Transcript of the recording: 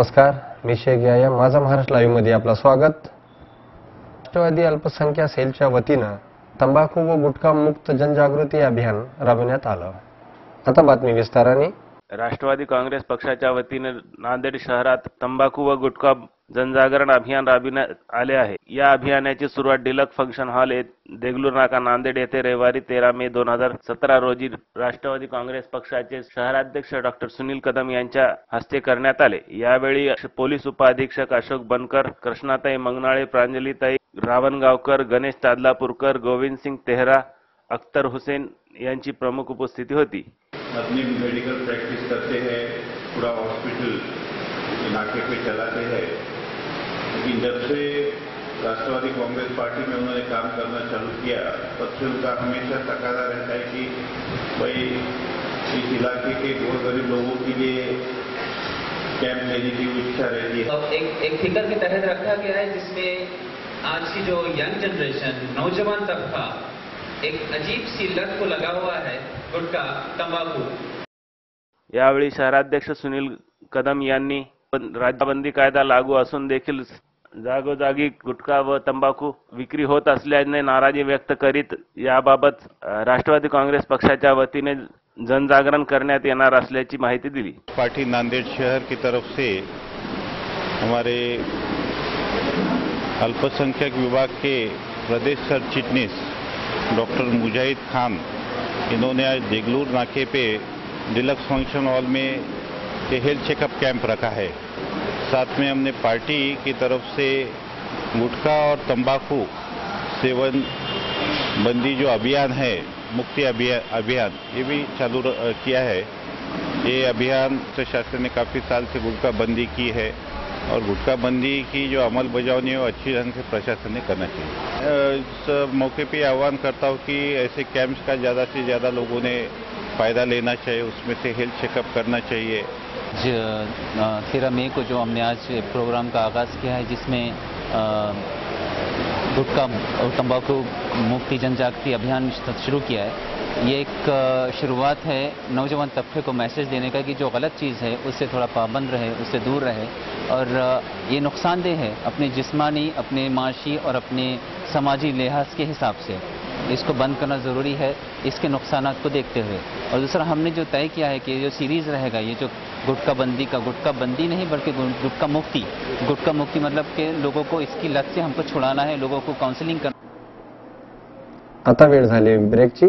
नमस्कार मी शेख याया माझा महाराष्ट्र लाईव्हमध्ये आपलं स्वागत. राष्ट्रवादी अल्पसंख्याक सेलच्या वतीनं तंबाखू व गुटखा मुक्त जनजागृती अभियान राबवण्यात आलं. आता बातमी विस्ताराने. राष्ट्रवादी काँग्रेस पक्षाच्या वतीने नांदेड शहरात तंबाखू व गुटखा जनजागरण अभियान राबविण्यात आले आहे. या अभियानाची सुरुवात डिलक फंक्शन हॉल देगलूर नाका नांदेड येथे रविवारी तेरा मे दोन हजार सतरा रोजी राष्ट्रवादी काँग्रेस पक्षाचे शहराध्यक्ष डॉक्टर सुनील कदम यांच्या हस्ते करण्यात आले. यावेळी पोलीस उपअधीक्षक अशोक बनकर कृष्णाताई मंगनाळे प्रांजलीताई रावणगावकर गणेश तादलापूरकर गोविंद सिंग तेहरा अख्तर हुसेन यांची प्रमुख उपस्थिती होती. अपनी मेडिकल प्रैक्टिस करते हैं पूरा हॉस्पिटल नाके पे चलाते हैं। लेकिन जब से राष्ट्रवादी कांग्रेस पार्टी में उन्होंने काम करना चालू किया तब से उनका हमेशा तकाजा रहता है कि भाई इस इलाके के गोर गरीब लोगों के लिए कैंप लेने की इच्छा रहती है। अब एक एक फिकर के तहत रखा गया है जिसमें आज की जो यंग जनरेशन नौजवान तबका एक अजीब सी लत को लगा हुआ है गुटखा तंबाकू। यावेळी शहराध्यक्ष सुनील कदम यांनी राज्यबंदी कायदा लागू असून देखील जागोजागी गुटखा व तंबाखू विक्री होत असल्याने नाराजी व्यक्त करीत याबाबत राष्ट्रवादी काँग्रेस पक्षाच्या वतीने जनजागरण करण्यात येणार असल्याची माहिती दिली. पाठी नांदेड़ शहर की तरफ से हमारे अल्पसंख्यक विभाग के प्रदेश सरचिटनीस डॉक्टर मुजाहिद खान इन्होंने आज देगलूर नाके पे डिलक्स फंक्शन हॉल में ये हेल्थ चेकअप कैंप रखा है। साथ में हमने पार्टी की तरफ़ से गुटखा और तंबाकू सेवन बंदी जो अभियान है, मुक्ति अभियान, ये भी चालू किया है। ये अभियान प्रशासन ने काफ़ी साल से गुटखा बंदी की है और गुटखा बंदी की जो अमल बजावनी है, वो अच्छी ढंग से प्रशासन ने करना चाहिए। इस मौके पे आह्वान करता हूँ कि ऐसे कैंप्स का ज़्यादा से ज़्यादा लोगों ने फ़ायदा लेना चाहिए, उसमें से हेल्थ चेकअप करना चाहिए। तेरह मई को जो हमने आज प्रोग्राम का आगाज़ किया है, जिसमें गुटखा और तंबाकू मुक्ति जनजागृति अभियान शुरू किया है। ये एक शुरुआत है नौजवान तबके को मैसेज देने का कि जो गलत चीज़ है, उससे थोड़ा पाबंद रहे, उससे दूर रहे। और ये नुकसानदेह है अपने जिस्मानी, अपने माशी और अपने समाजी लिहाज के हिसाब से। इसको बंद करना ज़रूरी है, इसके नुकसान को देखते हुए। और दूसरा, हमने जो तय किया है कि जो सीरीज़ रहेगा, ये जो गुटका बंदी का, गुटका बंदी नहीं, बल्कि गुटका मुक्ति। गुटका मुक्ति मतलब कि लोगों को इसकी लत से हमको छुड़ाना है, लोगों को काउंसिलिंग करना। आता वेळ झाली ब्रेकची.